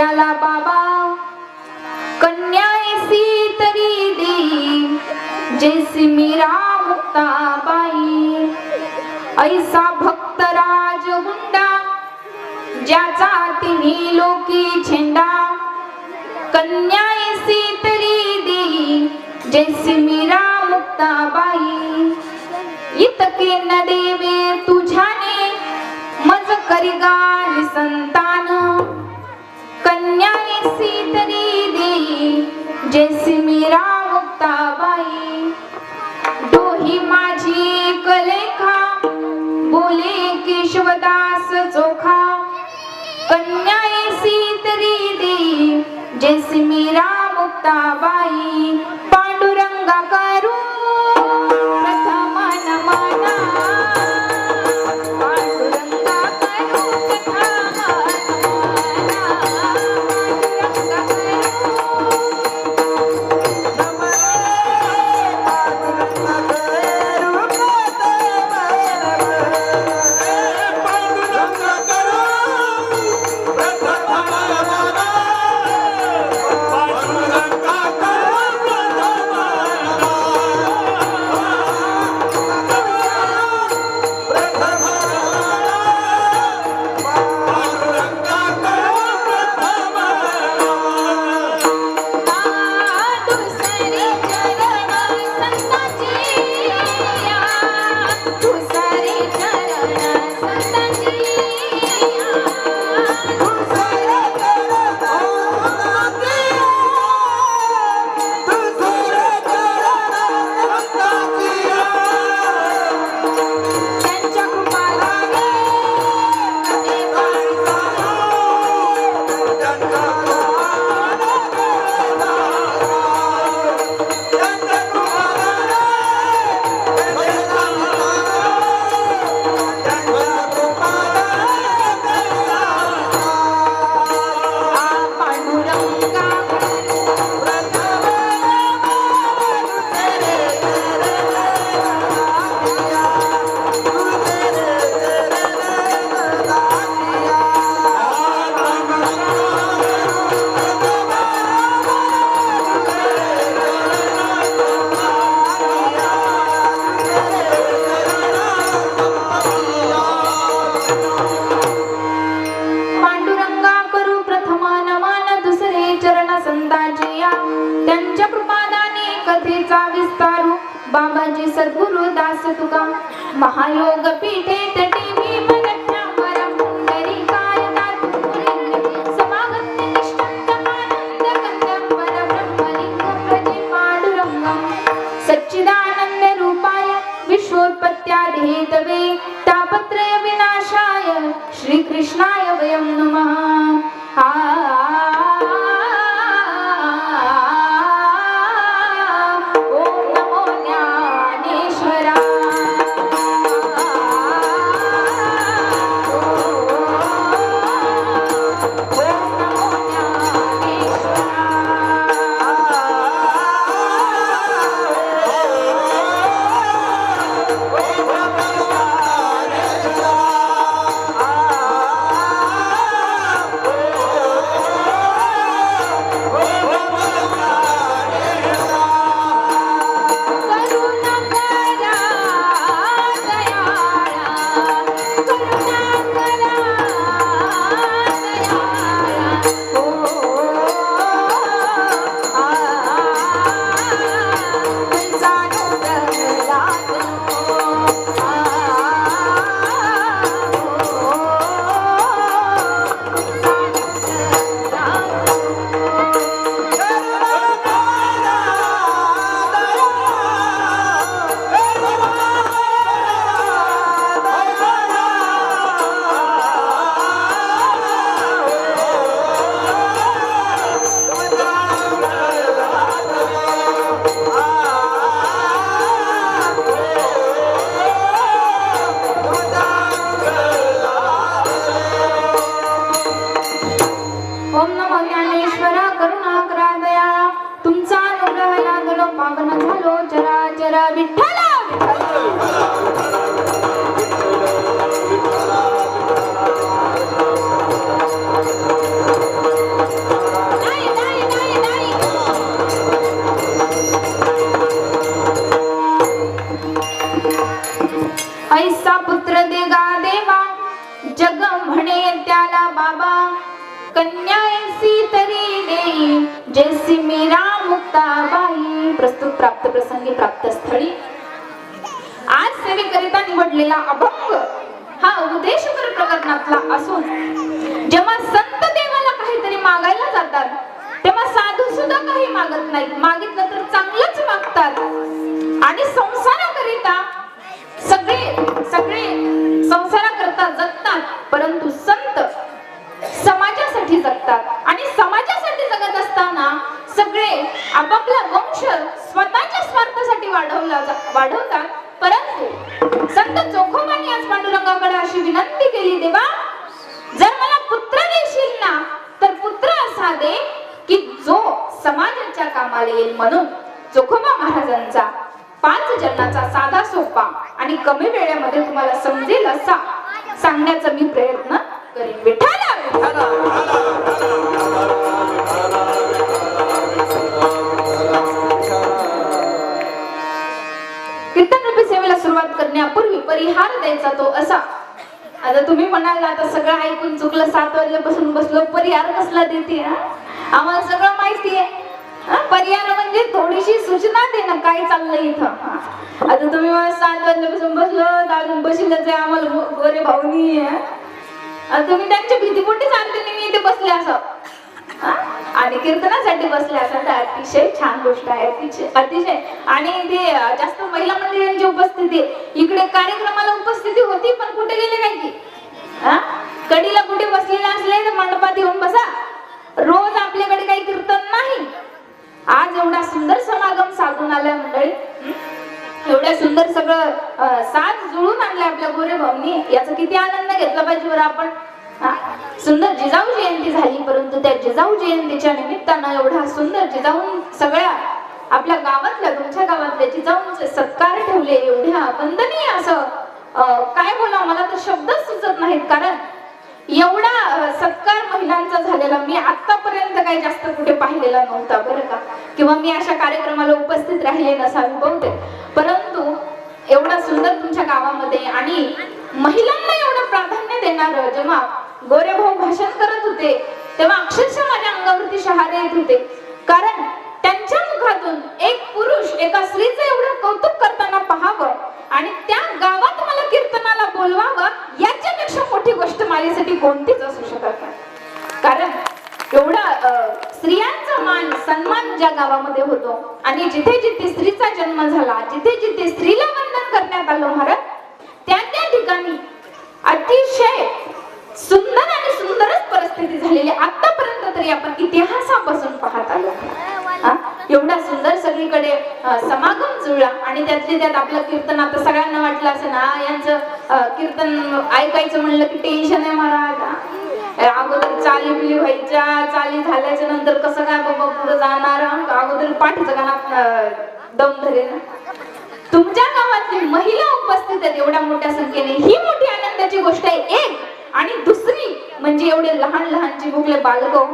त्याला बाबा कन्या ऐसी तरी दी जैसी मीरा मुक्ताबाई ऐसा भक्त राज हुंडा ज्याचा तिन्ही लोकी झेंडा. कन्या ऐसी तरी दी जैसी मीरा मुक्ताबाई. इतके न देवे तुझ्याने मज करिगा निसंतान ऐसी तरी देई जैसी मीरा मुक्ताबाई। दोही माझी कलेखा बोले केशवदास चोखा। कन्या सीतरी देई जैसी मीरा मुक्ताबाई। पांडुरंगा कथेचा विस्तारू. बाबाजी सद्गुरु दास तुका. महायोग पीठे तटी भीमगठ्ठा सच्चिदानंद रूपाय तापत्रय विनाशाय श्रीकृष्णाय वयं नमः. आ. प्राप्त प्रसंगी प्राप्त स्थळी. आज सेवेकरिता निवडलेला अभंग हा उपदेशकर प्रकरणातला असून जेव्हा संत देवाला काहीतरी मागायला जातात तेव्हा साधू सुद्धा काही मागत नाहीत. मागितलं तर चांगलंच मागतात. आणि संसाराकरिता सगळे सगळे संसाराकरता जगतात परंतु संत समाजासाठी जगतात. आणि समाजासाठी जगत असताना सगळे आपापला वंश स्वतःच्या स्वार्थासाठी वाढवला वाढवतात. परंतु संत चोखोबांनी आज पांडुरंगाकडे अशी विनंती केली देवा जर मला पुत्र देशील ना तर पुत्र असा दे की जो समाजाच्या कामाला येईल म्हणून. चोखोबा महाराजांचा पाच जन्माचा साधा सोपा आणि कमी वेळेमध्ये तुम्हाला समजेल असा सांगण्याचा मी प्रयत्न करेन. विठाला विठाला कीर्तन रूपी सेवेला सुरुवात करण्यापूर्वी परिहार द्यायचा तो असा. आता तुम्ही म्हणाल आता सगळं ऐकून चुकलं सात वाजल्यापासून बसलो परिहार कसला देते आम्हाला सगळं माहिती आहे. हा? परिहार म्हणजे थोडीशी सूचना दे ना काय चाललंय इथं आता तुम्ही मला सात वाजल्यापासून बसलो तर अजून बशीलच आहे आम्हाला गोरे भाऊनी आहे. आता तुम्ही त्यांच्या भीतीपोटीच आणते मी इथे बसले असं. आणि कीर्तनासाठी बसले असं तर अतिशय छान गोष्ट आहे अतिशय अतिशय. आणि ते जास्त महिला मंडळींची उपस्थिती इकडे कार्यक्रमाला उपस्थिती होती पण कुठे गेले नाही की कडीला कुठे बसलेले असले तर मंडपात येऊन बसा. रोज आपल्याकडे काही कीर्तन नाही. आज एवढा सुंदर समागम साधून आलाय मंडळी. एवढ्या सुंदर सगळं साथ साज जुळून आणलं आपल्या गोरे भाऊनी. याचा किती आनंद घेतला पाहिजे बरं आपण. सुंदर जिजाऊ जयंती झाली परंतु त्या जिजाऊ जयंतीच्या निमित्तानं एवढा सुंदर जिजाऊ सगळ्या आपल्या गावातल्या तुमच्या गावातल्या जिजाऊंचे सत्कार ठेवले. एवढ्या वंदनीय असं काय बोला मला तर शब्दच सुचत नाहीत. कारण एवढा सत्कार महिलांचा झालेला मी आतापर्यंत काही जास्त कुठे पाहिलेला नव्हता बरं का. किंवा मी अशा कार्यक्रमाला उपस्थित राहिले नसावी बहुतेक. एवढा सुंदर तुमच्या गावामध्ये आणि महिलांना एवढं प्राधान्य देणार जेव्हा गोरे भाऊ भाषण करत होते तेव्हा अक्षरशः माझ्या अंगावरती शहारे येत होते. कारण त्यांच्या मुखातून एक पुरुष एका स्त्रीचं एवढं कौतुक करताना पाहावं आणि त्या गावात मला कीर्तनाला बोलवावं याच्यापेक्षा मोठी गोष्ट माझ्यासाठी कोणतीच असू शकत नाही. एवढा अं, स्त्रियांचा मान सन्मान ज्या गावामध्ये होतो आणि जिथे जिथे स्त्रीचा जन्म झाला जिथे जिथे स्त्रीला वंदन करण्यात आलं महाराज त्या त्या ठिकाणी अतिशय सुंदर आणि सुंदरच परिस्थिती झालेली आतापर्यंत तरी आपण इतिहासापासून पाहत आलो एवढा सुंदर सगळीकडे समागम जुळला आणि त्यातले त्यात आपलं कीर्तन आता सगळ्यांना वाटलं असं ना यांचं कीर्तन ऐकायचं म्हणलं की टेन्शन आहे महाराज अगोदर चाली बिली व्हायच्या चाली झाल्याच्यानंतर कसं काय बाबा पुढे जाणार? अगोदर पाठीचं गाणं दम धरेल तुमच्या गावातली महिला उपस्थित आहेत एवढ्या मोठ्या संख्येने. ही मोठी आनंदाची गोष्ट आहे एक. आणि दुसरी म्हणजे एवढे लहान लहान चिमुकले बालक हो.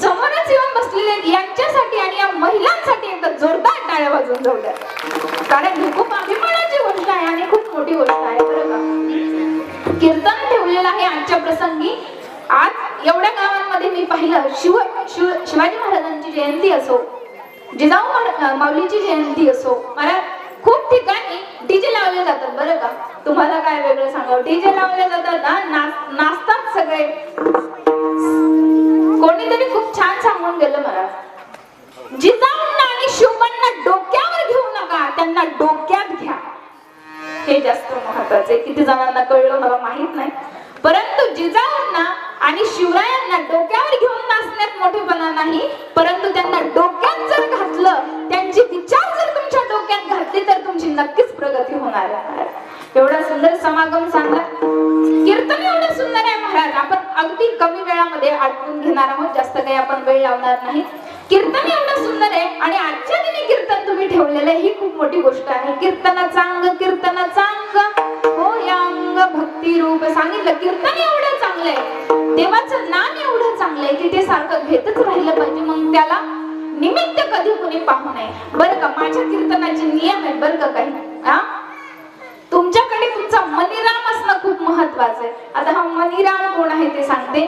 समोरच येऊन बसलेले आहेत यांच्यासाठी आणि या महिलांसाठी एकदा जोरदार टाळ्या वाजून जाऊ कारण ही खूप अभिमानाची गोष्ट आहे आणि खूप मोठी गोष्ट आहे बरं का? कीर्तन ठेवलेलं आहे आजच्या प्रसंगी. आज एवढ्या गावांमध्ये मी पाहिलं शिव शिव शिवाजी महाराजांची जयंती असो जिजाऊ माऊलीची जयंती असो मला खूप ठिकाणी डीजे लावले जातात बरं का? तुम्हाला काय वेगळं सांगावं? डीजे लावले जातात ना नाच- नाचतात सगळे. कोणीतरी खूप छान सांगून गेलं मला. जिजाऊंना आणि शिवबांना डोक्यावर घेऊ नका त्यांना डोक्यात घ्या. हे जास्त महत्त्वाचे किती जणांना कळलं मला माहीत नाही. परंतु जिजाऊ आणि शिवरायांना डोक्यावर घेऊन नाचण्यात मोठेपणा नाही परंतु त्यांना डोक्यात जर घातलं त्यांचे विचार जर तुमच्या डोक्यात घातले तर तुमची नक्कीच प्रगती होणार आहे. एवढा सुंदर समागम सांगला कीर्तन एवढं सुंदर आहे महाराज. आपण अगदी कमी वेळामध्ये आटवून घेणार आहोत. जास्त काही आपण वेळ लावणार नाही. कीर्तन एवढं सुंदर आहे आणि आजच्या दिनी कीर्तन तुम्ही ठेवलेलं ही खूप मोठी गोष्ट आहे. कीर्तनाचा अंग कीर्तनाचा अंग. हो या अंग भक्ती रूप सांगितलं. कीर्तन एवढं चांगलं आहे. देवाचं नाम एवढं चांगलं आहे की ते सारखं घेतच राहिलं पाहिजे. मग त्याला निमित्त कधी कुणी पाहू नये. बरं का? माझ्या कीर्तनाचे नियम आहे बरं का काही? हा? तुमच्याकडे तुमचा मनीराम असणं खूप महत्वाचं आहे. आता हा मनीराम कोण आहे ते सांगते.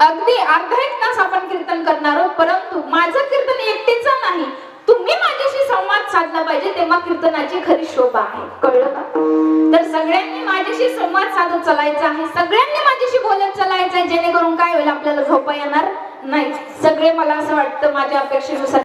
अगदी अर्धा एक तास आपण कीर्तन करणार आहोत परंतु माझं कीर्तन एकटीचं नाही. तुम्ही माझ्याशी संवाद साधला पाहिजे तेव्हा कीर्तनाची खरी शोभा आहे. कळलं का? तर सगळ्यांनी माझ्याशी संवाद साधत चालायचा आहे. सगळ्यांनी माझ्याशी बोलत चालायचं आहे. जेणेकरून काय होईल आपल्याला झोपा येणार नाही सगळे मला असं वाटतं माझ्या अपेक्षेनुसार